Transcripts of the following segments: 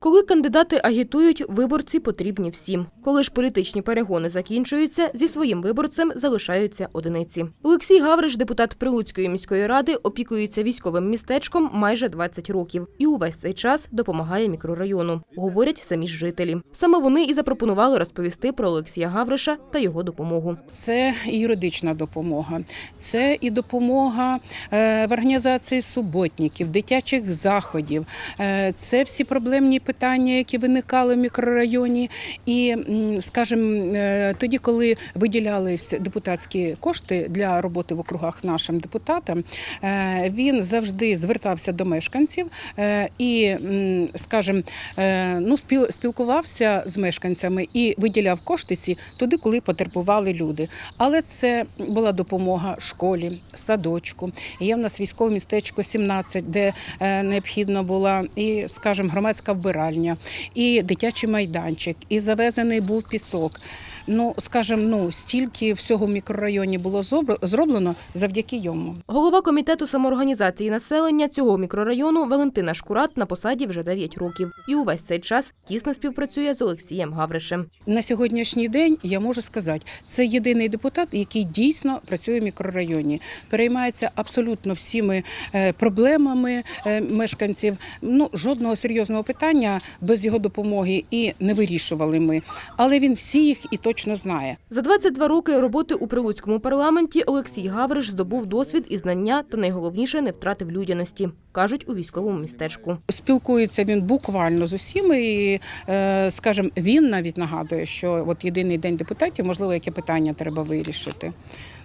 Коли кандидати агітують, виборці потрібні всім. Коли ж політичні перегони закінчуються, зі своїм виборцем залишаються одиниці. Олексій Гавриш, депутат Прилуцької міської ради, опікується військовим містечком майже 20 років і увесь цей час допомагає мікрорайону, говорять самі ж жителі. Саме вони і запропонували розповісти про Олексія Гавриша та його допомогу. Це юридична допомога, це і допомога е, в організації суботників, дитячих заходів, е, це всі проблемні питання, які виникали в мікрорайоні. І, скажімо, е, тоді, коли виділялись депутатські кошти для роботи в округах нашим депутатам, е, він завжди звертався до мешканців е, і, скажімо, ну, спілкувався з мешканцями і виділяв кошти ці туди, коли потребували люди. Але це була допомога школі, садочку. Є в нас військове містечко 17, де необхідно була і, скажімо, громадська вбиральня, і дитячий майданчик, і завезений був пісок. Ну, скажімо, ну стільки всього в мікрорайоні було зроблено завдяки йому. Голова комітету самоорганізації населення цього мікрорайону Валентина Шкурат на посаді вже 9 років і увесь цей час тісно співпрацює з Олексієм Гавришем. На сьогоднішній день я можу сказати, це єдиний депутат, який дійсно працює в мікрорайоні, переймається абсолютно всіми е, проблемами е, мешканців. Ну жодного серйозного питання без його допомоги і не вирішували ми. Але він всі їх і точно знає. За 22 роки роботи у прилуцькому парламенті Олексій Гавриш здобув досвід і знання, та найголовніше не втратив людяності, кажуть у військовому містечку. Спілкується він буквально з усіми. І, е, скажімо, він навіть нагадує, що от єдиний день депутатів, можливо, яке питання треба вирішити.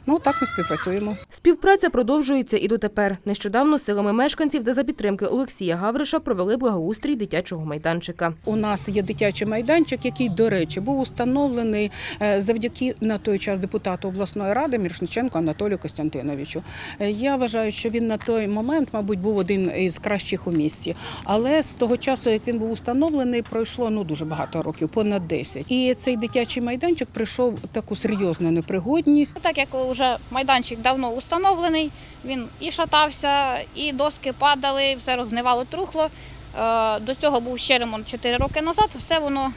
Ну так ми співпрацюємо. Співпраця продовжується і дотепер. Нещодавно силами мешканців та за підтримки Олексія Гавриша провели благоустрій дитячого майданчика. У нас є дитячий майданчик, який, до речі, був установлений е, завдяки на той час депутату обласної ради Мірошниченку Анатолію Костянтиновичу. Е, Я вважаю, що він на той момент, мабуть, був один із кращих у місті. Але з того часу, як він був установлений, пройшло ну дуже багато років, понад 10. І цей дитячий майданчик прийшов таку серйозну непригодність. Так як вже майданчик давно установлений, він і шатався, і доски падали, все рознивало, трухло. Е, До цього був ще ремонт 4 роки назад, все воно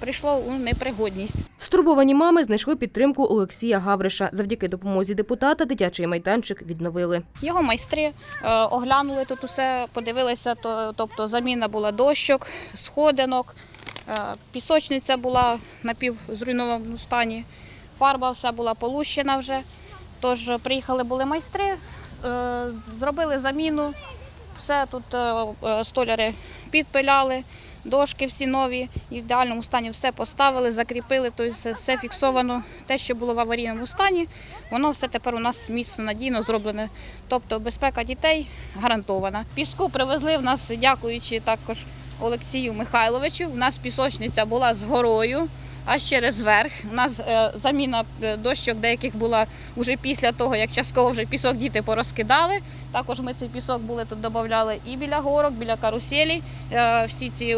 прийшло у непригодність. Стурбовані мами знайшли підтримку Олексія Гавриша. Завдяки допомозі депутата дитячий майданчик відновили. Його майстри е, оглянули тут усе, подивилися, тобто заміна була дощок, сходинок, е, пісочниця була напівзруйнованому стані, фарба вся була полущена вже. Тож приїхали були майстри, е, зробили заміну, все тут е, е, столяри підпиляли, дошки всі нові, і в ідеальному стані все поставили, закріпили, тобто все фіксовано. Те, що було в аварійному стані, воно все тепер у нас міцно надійно зроблене. Тобто безпека дітей гарантована. Піску привезли в нас, дякуючи також Олексію Михайловичу. У нас пісочниця була з горою. Аж через верх. У нас е, заміна е, дощок деяких була вже після того, як частково вже пісок діти порозкидали. Також ми цей пісок були тут додавали і біля горок, біля каруселі. Е, всі ці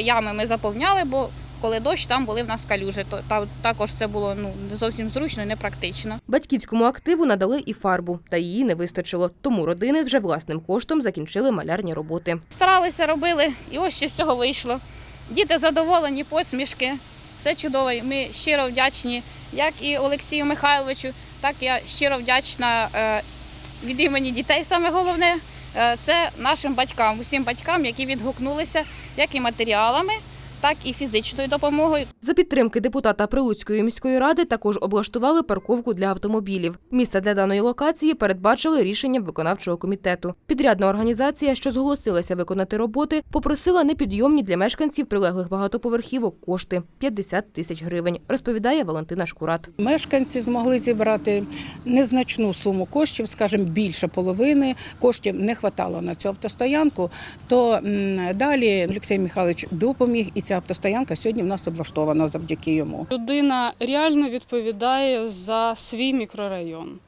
ями ми заповняли, бо коли дощ, там були в нас калюжі. То та, також це було ну зовсім зручно і непрактично. Батьківському активу надали і фарбу, та її не вистачило. Тому родини вже власним коштом закінчили малярні роботи. Старалися, робили, і ось що з цього вийшло. Діти задоволені, посмішки, все чудово. Ми щиро вдячні як і Олексію Михайловичу, так я щиро вдячна е, від імені дітей. Саме головне е, це нашим батькам, усім батькам, які відгукнулися як і матеріалами, так і фізичною допомогою. За підтримки депутата Прилуцької міської ради також облаштували парковку для автомобілів. Місце для даної локації передбачили рішенням виконавчого комітету. Підрядна організація, що зголосилася виконати роботи, попросила непідйомні для мешканців прилеглих багатоповерхівок кошти 50 тисяч гривень, розповідає Валентина Шкурат. Мешканці змогли зібрати незначну суму коштів, скажімо, більше половини коштів не вистачало на цю автостоянку. То далі Олексій Михайлович допоміг, і ця автостоянка сьогодні в нас облаштована завдяки йому. Людина реально відповідає за свій мікрорайон.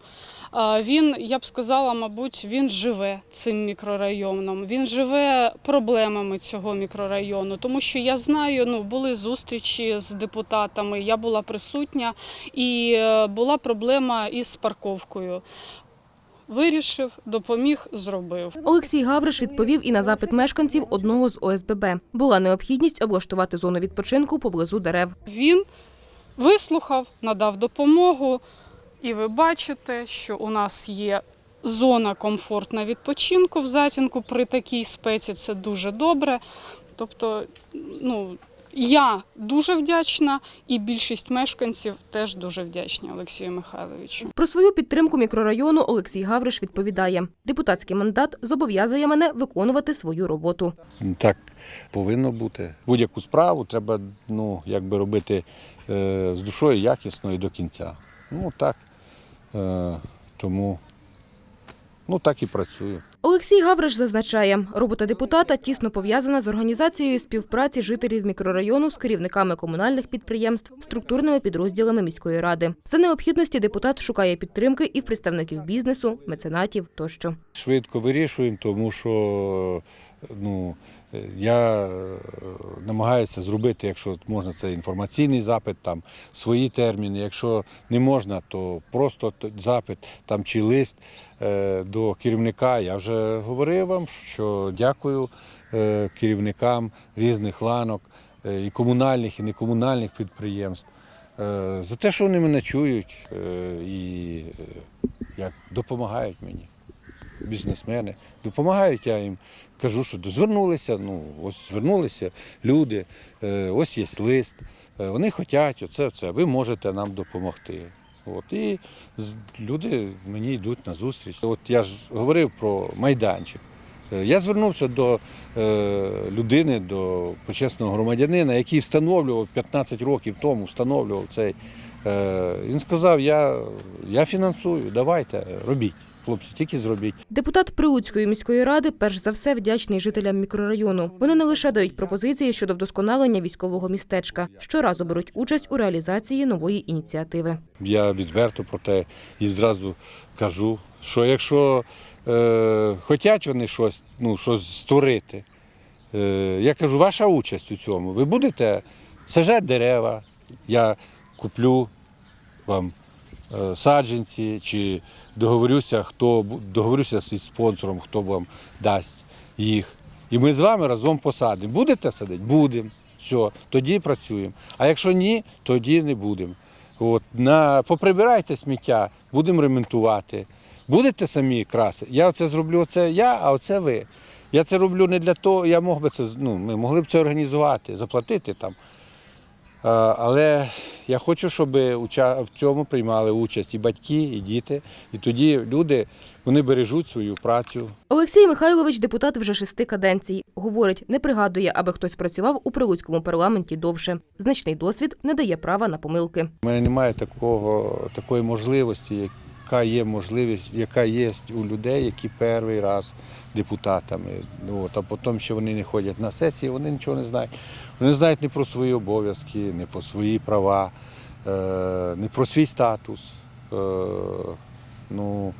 Він, я б сказала, мабуть, він живе цим мікрорайоном. Він живе проблемами цього мікрорайону, тому що я знаю, ну були зустрічі з депутатами. Я була присутня, і е, була проблема із парковкою. Вирішив, допоміг, зробив. Олексій Гавриш відповів і на запит мешканців одного з ОСББ. Була необхідність облаштувати зону відпочинку поблизу дерев. Він вислухав, надав допомогу, і ви бачите, що у нас є зона комфортна відпочинку в затінку при такій спеці. Це дуже добре. Тобто, ну. Я дуже вдячна, і більшість мешканців теж дуже вдячні Олексію Михайловичу. Про свою підтримку мікрорайону Олексій Гавриш відповідає: депутатський мандат зобов'язує мене виконувати свою роботу. Так повинно бути. Будь-яку справу треба ну, якби робити е, з душою якісно і до кінця. Ну так. Е, тому ну, так і працюю. Олексій Гавриш зазначає, робота депутата тісно пов'язана з організацією співпраці жителів мікрорайону з керівниками комунальних підприємств, структурними підрозділами міської ради. За необхідності депутат шукає підтримки і в представників бізнесу, меценатів тощо. Швидко вирішуємо, тому що ну, я намагаюся зробити, якщо можна, це інформаційний запит, там свої терміни. Якщо не можна, то просто запит там чи лист е, до керівника. Я вже говорив вам, що дякую е, керівникам різних ланок, е, і комунальних, і некомунальних підприємств. За те, що вони мене чують і як допомагають мені бізнесмени. Допомагають, я їм кажу, що звернулися, ну, ось звернулися люди, е, ось є лист, е, вони хочуть, оце, це, ви можете нам допомогти. От, і люди мені йдуть на зустріч. От я ж говорив про майданчик. Е, Я звернувся до людини, до почесного громадянина, який встановлював 15 років тому, встановлював цей. Він сказав, я, я фінансую, давайте, робіть. Хлопці, тільки зробіть. Депутат Прилуцької міської ради перш за все вдячний жителям мікрорайону. Вони не лише дають пропозиції щодо вдосконалення військового містечка, щоразу беруть участь у реалізації нової ініціативи. Я відверто про те і зразу кажу, що якщо е, хочуть вони щось, ну, щось створити, е, я кажу, ваша участь у цьому. Ви будете сажати дерева, я куплю вам е, саджанці чи договорюся, хто договорюся зі спонсором, хто вам дасть їх. І ми з вами разом посадимо. Будете садити? Будемо. Все, тоді працюємо. А якщо ні, тоді не будемо. На, поприбирайте сміття, будемо ремонтувати. Будете самі краси. Я це зроблю, оце я, а оце ви. Я це роблю не для того, я мог би це, ну, ми могли б це організувати, заплатити там. А, Але я хочу, щоб в цьому приймали участь і батьки, і діти. І тоді люди вони бережуть свою працю, Олексій Михайлович депутат вже шести каденцій. Говорить, не пригадує, аби хтось працював у прилуцькому парламенті довше. Значний досвід не дає права на помилки. У мене немає такого, такої можливості, яка є можливість, яка є у людей, які перший раз депутатами. Ну, От, а потім ще вони не ходять на сесії, вони нічого не знають. Вони не знають ні про свої обов'язки, ні про свої права, е, ні про свій статус. Е, ну,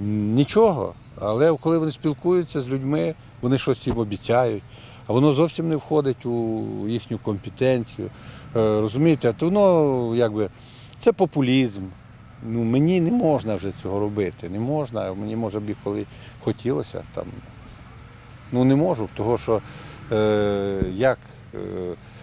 нічого. Але коли вони спілкуються з людьми, вони щось їм обіцяють, а воно зовсім не входить у їхню компетенцію. Е, Розумієте, то воно якби це популізм. Ну, мені не можна вже цього робити. Не можна. Мені може б і коли хотілося там. Ну не можу, того що е, як е,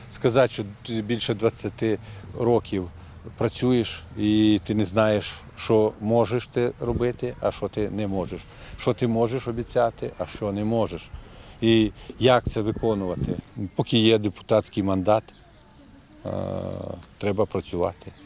сказати, що ти більше 20 років працюєш і ти не знаєш, що можеш ти робити, а що ти не можеш. Що ти можеш обіцяти, а що не можеш. І як це виконувати? Поки є депутатський мандат, е, треба працювати.